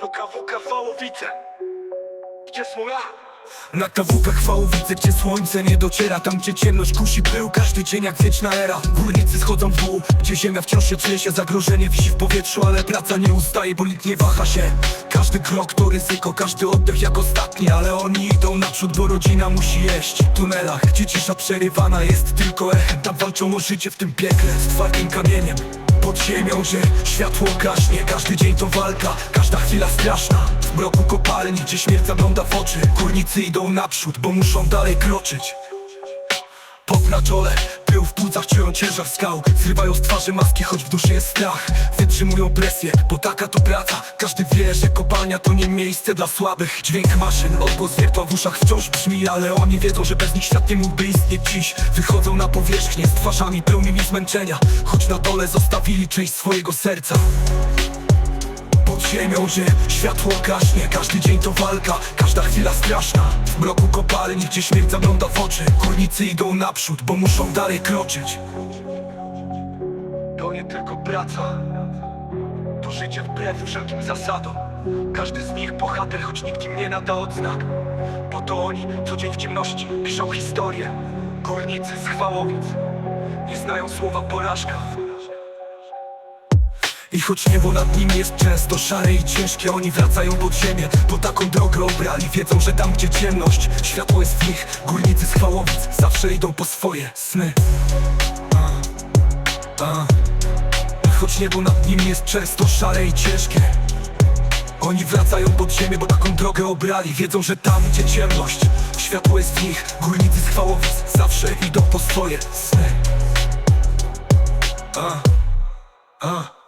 KWK Wołowice. Gdzie smola? Na KWP Chwałowice, gdzie słońce nie dociera. Tam gdzie ciemność kusi był każdy dzień jak wieczna era. Górnicy schodzą w dół, gdzie ziemia wciąż się trzęsie. Zagrożenie wisi w powietrzu, ale praca nie ustaje, bo nikt nie waha się. Każdy krok to ryzyko, każdy oddech jak ostatni Ale oni idą naprzód, bo rodzina musi jeść. W tunelach, gdzie cisza przerywana jest tylko echem. Tam walczą o życie w tym piekle z twardym kamieniem pod ziemią, gdzie światło gaśnie. Każdy dzień to walka, każda chwila straszna. W mroku kopalni, gdzie śmierć zagląda w oczy. Górnicy idą naprzód, bo muszą dalej kroczyć Pot na czole, pył w płucach, czują ciężar skał. Zrywają z twarzy maski, choć w duszy jest strach. Wytrzymują presję, bo taka to praca. Każdy wie, że kopalnia to nie miejsce dla słabych. Dźwięk maszyn, odgłos wiertła w uszach wciąż brzmi Ale oni wiedzą, że bez nich świat nie mógłby istnieć dziś. Wychodzą na powierzchnię z twarzami pełnymi zmęczenia Choć na dole zostawili część swojego serca ziemią, że światło gaśnie Każdy dzień to walka, każda chwila straszna. W mroku kopalni, gdzie śmierć zagląda w oczy. Górnicy idą naprzód, bo muszą dalej kroczyć. To nie tylko praca To życie wbrew wszelkim zasadom. Każdy z nich bohater, choć nikt im nie nada odznak. Bo to oni co dzień w ciemności piszą historię Górnicy z Chwałowic Nie znają słowa porażka i choć niebo nad nimi jest często szare i ciężkie Oni wracają pod ziemię, bo taką drogę obrali Wiedzą, że tam gdzie ciemność, światło jest w nich Górnicy z Chwałowic zawsze idą po swoje sny. A, a. I choć niebo nad nimi jest często szare i ciężkie oni wracają pod ziemię, bo taką drogę obrali Wiedzą, że tam gdzie ciemność Światło jest w nich, górnicy z Chwałowic Zawsze idą po swoje sny. A, a.